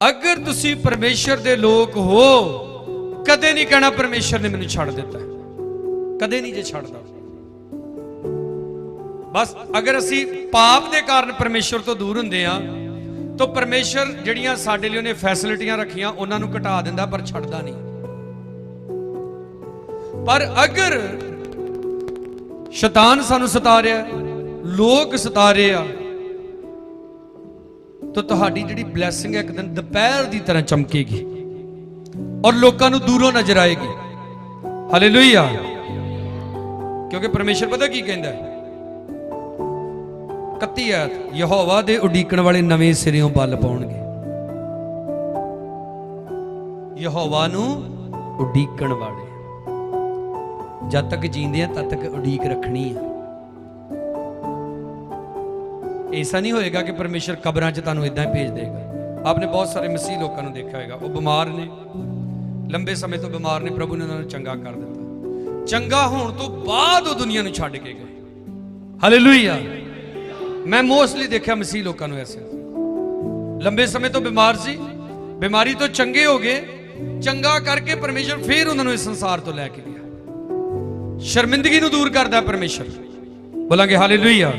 ਅਗਰ ਤੁਸੀਂ ਪਰਮੇਸ਼ਰ ਦੇ ਲੋਕ ਹੋ, ਕਦੇ ਨਹੀਂ ਕਹਿਣਾ ਪਰਮੇਸ਼ਰ ਨੇ ਮੈਨੂੰ ਛੱਡ ਦਿੱਤਾ। ਕਦੇ ਨਹੀਂ ਜੇ ਛੱਡਦਾ। ਬਸ ਅਗਰ ਅਸੀਂ ਪਾਪ ਦੇ ਕਾਰਨ ਪਰਮੇਸ਼ਰ ਤੋਂ ਦੂਰ ਹੁੰਦੇ ਆ ਤਾਂ ਪਰਮੇਸ਼ਰ ਜਿਹੜੀਆਂ ਸਾਡੇ ਲਈ ਉਹਨੇ ਫੈਸਿਲਿਟੀਆਂ ਰੱਖੀਆਂ, ਉਹਨਾਂ ਨੂੰ ਘਟਾ ਦਿੰਦਾ, ਪਰ ਛੱਡਦਾ ਨਹੀਂ। ਪਰ ਅਗਰ ਸ਼ੈਤਾਨ ਸਾਨੂੰ ਸਤਾ ਰਿਹਾ, ਲੋਕ ਸਤਾ ਰਹੇ ਆ ਤਾਂ ਤੁਹਾਡੀ ਜਿਹੜੀ ਬਲੇਸਿੰਗ ਹੈ ਇੱਕ ਦਿਨ ਦੁਪਹਿਰ ਦੀ ਤਰ੍ਹਾਂ ਚਮਕੇਗੀ ਔਰ ਲੋਕਾਂ ਨੂੰ ਦੂਰੋਂ ਨਜ਼ਰ ਆਏਗੀ। ਹਾਲੇਲੂਇਆ ਕਿਉਂਕਿ ਪਰਮੇਸ਼ਰ ਪਤਾ ਕੀ ਕਹਿੰਦਾ ਹੈ? 31 ਆਇਤ, ਯਹੋਵਾ ਦੇ ਉਡੀਕਣ ਵਾਲੇ ਨਵੇਂ ਸਿਰਿਓਂ ਬਲ ਪਾਉਣਗੇ। ਯਹੋਵਾ ਨੂੰ ਉਡੀਕਣ ਵਾਲੇ। ਜਦ ਤੱਕ ਜੀਂਦੇ ਆ, ਤਦ ਤੱਕ ਉਡੀਕ ਰੱਖਣੀ ਆ। ਐਸਾ ਨਹੀਂ ਹੋਏਗਾ ਕਿ ਪਰਮੇਸ਼ਰ ਕਬਰਾਂ 'ਚ ਤੁਹਾਨੂੰ ਇਦਾਂ ਹੀ ਭੇਜ ਦੇਗਾ। ਆਪਨੇ ਬਹੁਤ ਸਾਰੇ ਮਸੀਹ ਲੋਕਾਂ ਨੂੰ ਦੇਖਿਆ ਹੋਵੇਗਾ ਉਹ ਬਿਮਾਰ ਨੇ। ਲੰਬੇ ਸਮੇਂ ਤੋਂ ਬਿਮਾਰ ਨੇ, ਪ੍ਰਭੂ ਨੇ ਉਹਨਾਂ ਨੂੰ ਚੰਗਾ ਕਰ ਦਿੱਤਾ। ਚੰਗਾ ਹੋਣ ਤੋਂ ਬਾਅਦ ਉਹ ਦੁਨੀਆ ਨੂੰ ਛੱਡ ਕੇ ਗਏ। ਹਾਲੇਲੂਇਆ ਮੈਂ ਮੋਸਟਲੀ ਦੇਖਿਆ ਮਸੀਹ ਲੋਕਾਂ ਨੂੰ ਐਸੇ। ਲੰਬੇ ਸਮੇਂ ਤੋਂ ਬਿਮਾਰ ਸੀ, ਬਿਮਾਰੀ ਤੋਂ ਚੰਗੇ ਹੋ ਗਏ, ਚੰਗਾ ਕਰਕੇ ਪਰਮੇਸ਼ਰ ਫੇਰ ਉਹਨਾਂ ਨੂੰ ਇਸ ਸੰਸਾਰ ਤੋਂ ਲੈ ਕੇ ਗਿਆ। ਸ਼ਰਮਿੰਦਗੀ ਨੂੰ ਦੂਰ ਕਰਦਾ ਹੈ ਪਰਮੇਸ਼ਰ। ਬੋਲਾਂਗੇ ਹਾਲੇਲੂਇਆ